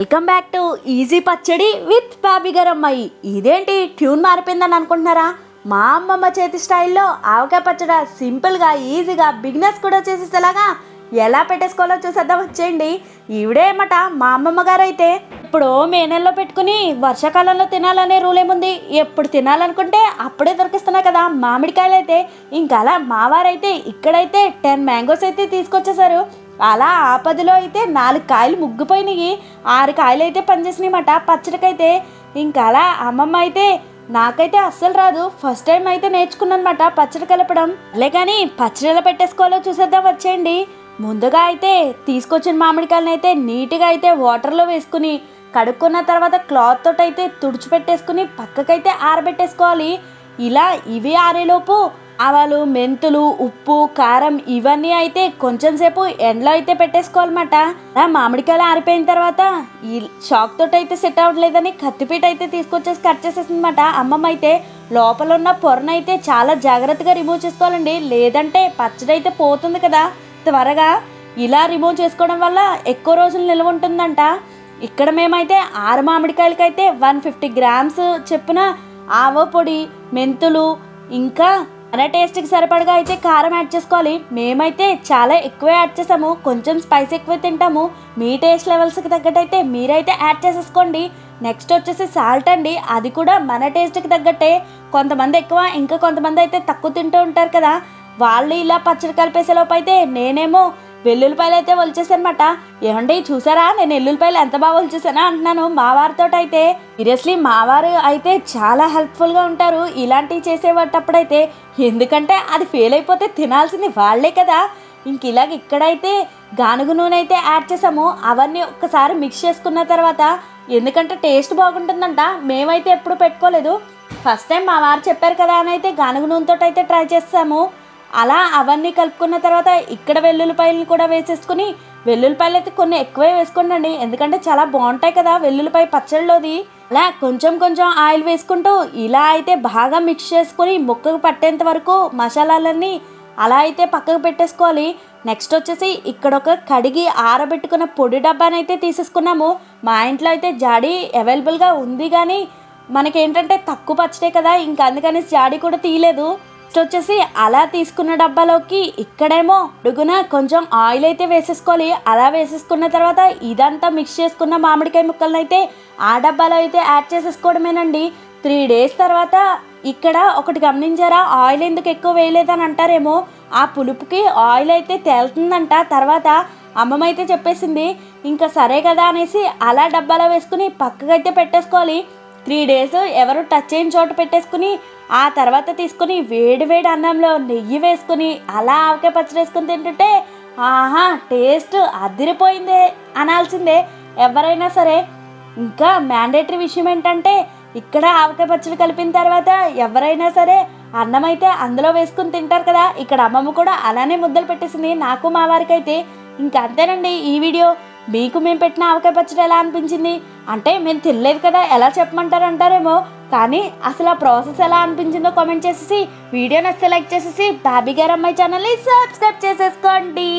Welcome back to easy pachadi with Bobby అమ్మాయి ఇదేంటి tune మారిపోయిందని అనుకుంటున్నారా? మా అమ్మమ్మ చేతి స్టైల్లో ఆవకాయ పచ్చడి సింపుల్గా ఈజీగా బిగినర్స్ కూడా చేసేసేలాగా ఎలా పెట్టేసుకోవాలో చూసేద్దాం వచ్చేయండి. ఈవిడేమట మా అమ్మమ్మ గారు అయితే ఇప్పుడు మే నెలలో పెట్టుకుని వర్షాకాలంలో తినాలనే రూల్ ఏముంది? ఎప్పుడు తినాలనుకుంటే అప్పుడే దొరికిస్తున్నాయి కదా మామిడికాయలు అయితే ఇంకా అలా మావారైతే ఇక్కడైతే టెన్ మ్యాంగోస్ అయితే తీసుకొచ్చేసారు అలా ఆపదలో అయితే నాలుగు కాయలు ముగ్గిపోయినాయి. ఆరు కాయలు అయితే పనిచేసినాయమాట పచ్చడికైతే ఇంకా అలా అమ్మమ్మ అయితే నాకైతే అస్సలు రాదు. ఫస్ట్ టైం అయితే నేర్చుకున్నాను అనమాట పచ్చడి కలపడం. లే కానీ పచ్చడి ఎలా పెట్టేసుకోవాలో చూసేద్దాం వచ్చేయండి. ముందుగా అయితే తీసుకొచ్చిన మామిడికాయలను అయితే నీట్గా అయితే వాటర్లో వేసుకుని కడుక్కున్న తర్వాత క్లాత్ తోటి అయితే తుడిచిపెట్టేసుకుని పక్కకైతే ఆరబెట్టేసుకోవాలి. ఇలా ఇవి ఆరేలోపు ఆవాలు మెంతులు ఉప్పు కారం ఇవన్నీ అయితే కొంచెం సేపు ఎండలో అయితే పెట్టేసుకోవాలన్నమాట. ఆ మామిడికాయలు ఆరిపోయిన తర్వాత ఈ షాక్ తోటి అయితే సెట్ అవ్వట్లేదని కత్తిపీట అయితే తీసుకొచ్చేసి కట్ చేసేసిందన్నమాట. అమ్మమ్మ అయితే లోపల ఉన్న పొరను అయితే చాలా జాగ్రత్తగా రిమూవ్ చేసుకోవాలండి. లేదంటే పచ్చడి అయితే పోతుంది కదా. త్వరగా ఇలా రిమూవ్ చేసుకోవడం వల్ల ఎక్కువ రోజులు నిల్వ ఉంటుందంట. ఇక్కడ మేమైతే ఆరు మామిడికాయలకైతే వన్ ఫిఫ్టీ గ్రామ్స్ చెప్పున ఆవ పొడి మెంతులు ఇంకా మన టేస్ట్కి సరిపడగా అయితే కారం యాడ్ చేసుకోవాలి. మేమైతే చాలా ఎక్కువ యాడ్ చేసాము. కొంచెం స్పైస్ ఎక్కువ తింటాము. మీ టేస్ట్ లెవెల్స్కి తగ్గట్టు అయితే మీరైతే యాడ్ చేసేసుకోండి. నెక్స్ట్ వచ్చేసి సాల్ట్ అండి. అది కూడా మన టేస్ట్కి తగ్గట్టే. కొంతమంది ఎక్కువ ఇంకా కొంతమంది అయితే తక్కువ తింటూ ఉంటారు కదా. వాళ్ళు ఇలా పచ్చడి కలిపేసే లోపు అయితే నేనేమో వెల్లుల్లిపాయలు అయితే ఒలిచేసానమాట ఏమండి చూసారా? నేను ఎల్లుల్లిపాయలు ఎంత బాగా ఒలిచేసానా అంటున్నాను. మావారితో అయితే సీరియస్లీ మావారు అయితే చాలా హెల్ప్ఫుల్గా ఉంటారు. ఇలాంటివి చేసేటప్పుడైతే ఎందుకంటే అది ఫెయిల్ అయిపోతే తినాల్సింది వాళ్ళే కదా. ఇంక ఇలాగ ఇక్కడైతే గానుగు నూనె అయితే యాడ్ చేసాము అవన్నీ ఒక్కసారి మిక్స్ చేసుకున్న తర్వాత ఎందుకంటే టేస్ట్ బాగుంటుందంట. మేమైతే ఎప్పుడు పెట్టుకోలేదు. ఫస్ట్ టైం మా వారు చెప్పారు కదా అని అయితే గానుగు నూనెతో అయితే ట్రై చేస్తాము అలా అవన్నీ కలుపుకున్న తర్వాత ఇక్కడ వెల్లుల్లిపాయలను కూడా వేసేసుకుని వెల్లుల్లిపాయలు అయితే కొన్ని ఎక్కువే వేసుకోండి ఎందుకంటే చాలా బాగుంటాయి కదా వెల్లుల్లిపాయ పచ్చళ్ళలోది అలా కొంచెం కొంచెం ఆయిల్ వేసుకుంటూ ఇలా అయితే బాగా మిక్స్ చేసుకుని ముక్కకు పట్టేంత వరకు మసాలాలన్నీ అలా అయితే పక్కకు పెట్టేసుకోవాలి. నెక్స్ట్ వచ్చేసి ఇక్కడ ఒక కడిగి ఆరబెట్టుకున్న పొడి డబ్బానైతే తీసేసుకున్నాము. మా ఇంట్లో అయితే జాడీ అవైలబుల్గా ఉంది కానీ మనకేంటంటే తక్కువ పచ్చడే కదా ఇంకా అందుకని జాడీ కూడా తీయలేదు. నెక్స్ట్ వచ్చేసి అలా తీసుకున్న డబ్బాలోకి ఇక్కడేమో అడుగున కొంచెం ఆయిల్ అయితే వేసేసుకోవాలి. అలా వేసేసుకున్న తర్వాత ఇదంతా మిక్స్ చేసుకున్న మామిడికాయ ముక్కలను అయితే ఆ డబ్బాలో అయితే యాడ్ చేసేసుకోవడమేనండి. త్రీ డేస్ తర్వాత ఇక్కడ ఒకటి గమనించారా? ఆయిల్ ఎందుకు ఎక్కువ వేయలేదని అంటారేమో. ఆ పులుపుకి ఆయిల్ అయితే తేలుతుందంట. తర్వాత అమ్మమైతే చెప్పేసింది ఇంకా సరే కదా అనేసి అలా డబ్బాలో వేసుకుని పక్కకైతే పెట్టేసుకోవాలి. త్రీ డేస్ ఎవరు టచ్ అయిన చోట పెట్టేసుకుని ఆ తర్వాత తీసుకుని వేడి వేడి అన్నంలో నెయ్యి వేసుకుని అలా ఆవకాయ పచ్చడి వేసుకుని తింటుంటే ఆహా టేస్ట్ అదిరిపోయిందే అనాల్సిందే. ఎవరైనా సరే ఇంకా మ్యాండేటరీ విషయం ఏంటంటే ఇక్కడ ఆవకాయ పచ్చడి కలిపిన తర్వాత ఎవరైనా సరే అన్నం అయితే అందులో వేసుకుని తింటారు కదా. ఇక్కడ అమ్మమ్మ కూడా అలానే ముద్దలు పెట్టేసింది. నాకు మా వారికి అయితే అంతేనండి ఈ వీడియో. మీకు మేము పెట్టిన ఆవకాయ పచ్చడి ఎలా అనిపించింది? అంటే మేము తినలేదు కదా ఎలా చెప్పమంటారు అంటారేమో. కానీ అసలు ఆ ప్రాసెస్ ఎలా అనిపించిందో కామెంట్ చేసేసి వీడియో నచ్చితే లైక్ చేసేసి బాబీ గారు అమ్మాయి ఛానల్ని సబ్స్క్రైబ్ చేసేసుకోండి.